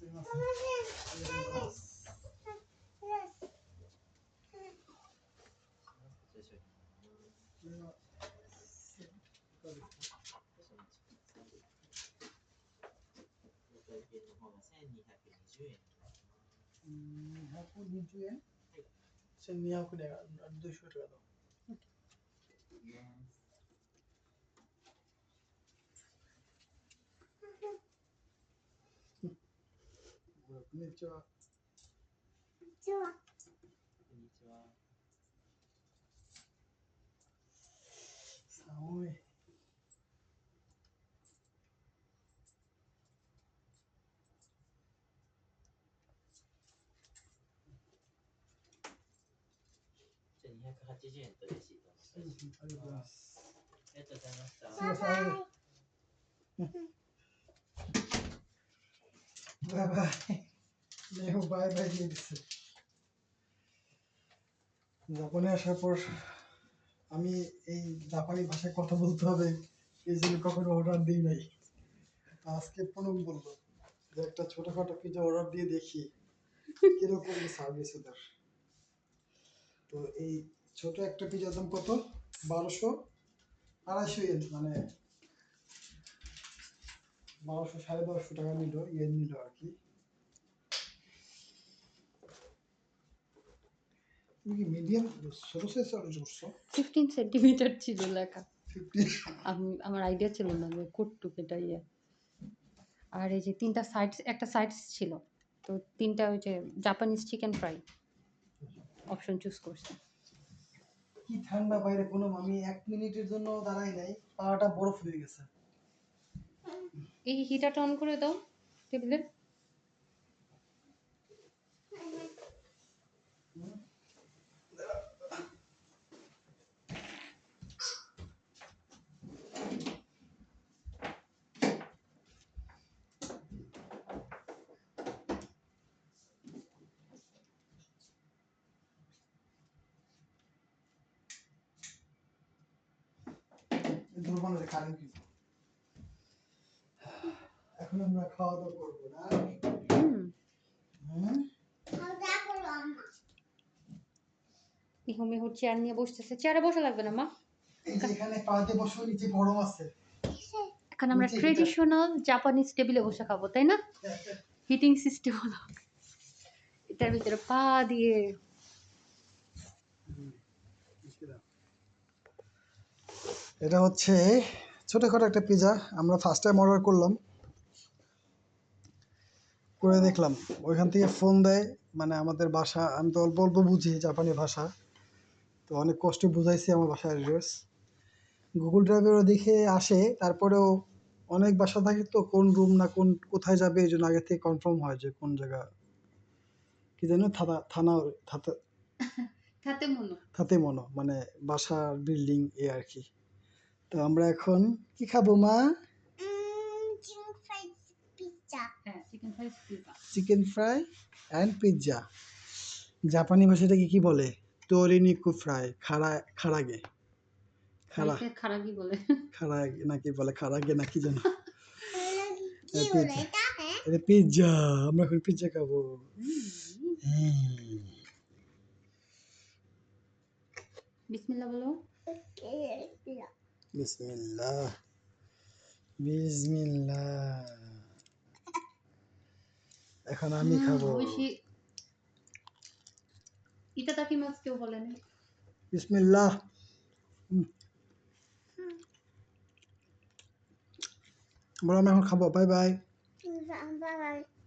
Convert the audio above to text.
すみません。1220円、はい、1200円は200円こんにちは。こんにちは。こんにちは。寒い。じゃあ百八十円と嬉しートおいします。ありがとうございます。ありがとうございました。バイバイ。バイバイ。নেহু bye bye দিয়ে দিচ্ছে জাপানে আসার পর আমি এই জাপানি ভাষায় কথা বলতে হবে, এই জন্য কখনো অর্ডার দিই নাই। আজকে প্রণব বলল যে, একটা ছোটখাটো পিজা অর্ডার দিয়ে দেখি কীরকম সার্ভিস ওদের। তো এই ছোট একটা পিজার দাম কত? বারোশো আড়াইশো ইয়েন মানে বারোশো সাড়ে বারোশো টাকা নিল ইয়ে নিল আর কি। তুমি কি মিডিয়াম ছোট সাইজ অর্ডার করছ ফিফটিন সেন্টিমিটার ছিল লেখা আমি আমার আইডিয়া ছিল না যে কটটুক এটা ইয়ে আর এই যে তিনটা সাইড একটা সাইড ছিল। তো তিনটা ওই যে Japanese chicken fry option choose করছি। কি ঠান্ডা বাইরে কোনো আমি এক মিনিটের জন্য দাঁড়াই নাই পাটা বরফ হয়ে গেছে। এই হিটারটা অন করে দাও টেবিলের দুর্বলের কারণ কি এখন আমরা খাওয়া দাওয়া করব না? মিহু চেয়ার নিয়ে বসতেছে? চেয়ারে বসা লাগবে না মা? এখানে পাতে বসে নিচে গরম আছে। এখন আমরা ট্রেডিশনাল জাপানিজ টেবিলে বসে খাব তাই না? হিটিং সিস্টেম হলো। এটার ভিতরে পা দিয়ে এটা হচ্ছে ছোটখাটো একটা পিজা আমরা ফার্স্ট টাইম অর্ডার করলাম। করে দেখলাম। ওইখান থেকে ফোন দেয় মানে আমাদের ভাষা আমি তো অল্প অল্প বুঝি জাপানি ভাষা। তো অনেক কষ্টে বুঝাইছি আমার বাসার অ্যাড্রেস গুগল ড্রাইভেরও দেখে আসে তারপরেও অনেক বাসা থাকে তো কোন রুম না কোন কোথায় যাবে এই জন্য আগে থেকে কনফার্ম হয় যে কোন জায়গা। কি জানো থানা থানা থাতে মনো। মনো মানে বাসার বিল্ডিং এ আর কি। তো আমরা এখন কি খাব মা? হ্যাঁ chicken fry pizza chicken fry and pizza জাপানি ভাষাটাকে কি বলে? তোরিনিকু ফ্রাই খাড়া খাড়াগে খাড়া খারাপই বলে। খাড়াগে নাকি বলে খাড়াগে নাকি জানো। এটা পিৎজা আমরা এখন পিৎজা খাব। বিসমিল্লাহ বলো। বিসমিল্লাহ বিসমিল্লাহ এখন আমি খাব। এটা তাকি মাছ কেউ বলেন বিসমিল্লাহ হুম। বলো আমি এখন খাব। Bye bye bye.